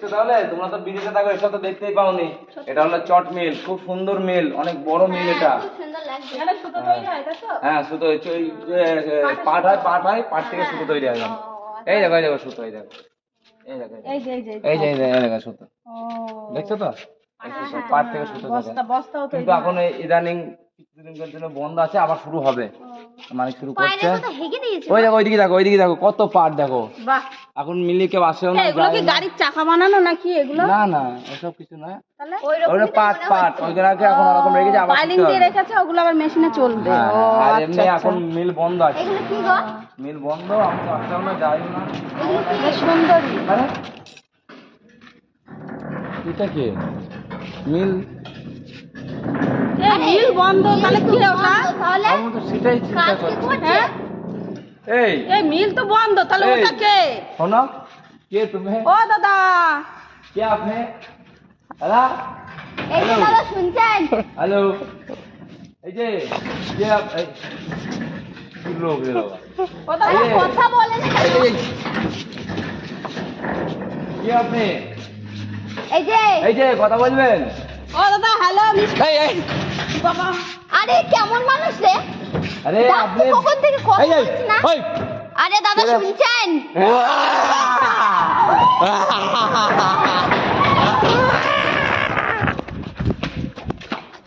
দেখছ তাহলে? তোমরা তো বিদেশে থাকো এসব তো দেখতেই পাওনি। এটা হলো চট মিল খুব সুন্দর মিল অনেক বড় মিল এটা। হয়। তো? হ্যাঁ সুতো পাট হয় পাট হয় পাট থেকে সুতো তৈরি হয় এই দেখো এই দেখো সুতো এই দেখো। এই যে এই যে দেখো। এই যে। এই দেখো সুতো। দেখছ তো? পাট থেকে সুতো থাকে। বস্তা বস্তাও তৈরি কিন্তু এখন এই ইদানিং কিছুদিনের জন্য বন্ধ আছে আবার শুরু হবে। মানে শুরু করছে। ওই দেখো ওইদিকে দেখো ওইদিকে দেখো কত পাট দেখো। বাহ এখন মিলে কেউ আসেও না এগুলো কি গাড়ির চাকা বানানো নাকি এগুলো? না না এসব কিছু না। তাহলে? ওই ওটা পাট পাট ওইগুলোকে এখন ওরকম রেখেছে আবার পাইলিং দিয়ে রেখেছে ওগুলো আবার মেশিনে চলবে। হ্যাঁ, আর আচ্ছা এমনি এখন মিল বন্ধ আছে। এগুলো কি গো? মিল বন্ধ আমি তো আসতেও না যাইও না। বেশ সুন্দরী। আরে এটা কি? মিল? মিল বন্ধ তাহলে কি ওটা তাহলে আমি তো সেটাই চিন্তা করছি? হ্যাঁ? এই। এই মিল তো বন্ধ তাহলে ওটা কে? শোনো কে তুমি? ও দাদা। কে আপনি? হ্যালো? এই যে দাদা শুনছেন? হ্যালো? এই যে কে আপ- এই কি লোক রে বাবা ও দাদা কথা বলেন কে আপনি? এই যে। এই যে কথা বলবেন? ও দাদা হ্যালো এই এই। বাবা। আরে কেমন মানুষ রে? আরে আপনি কখন থেকে কথা এই না? আরে দাদা? শুনছেন?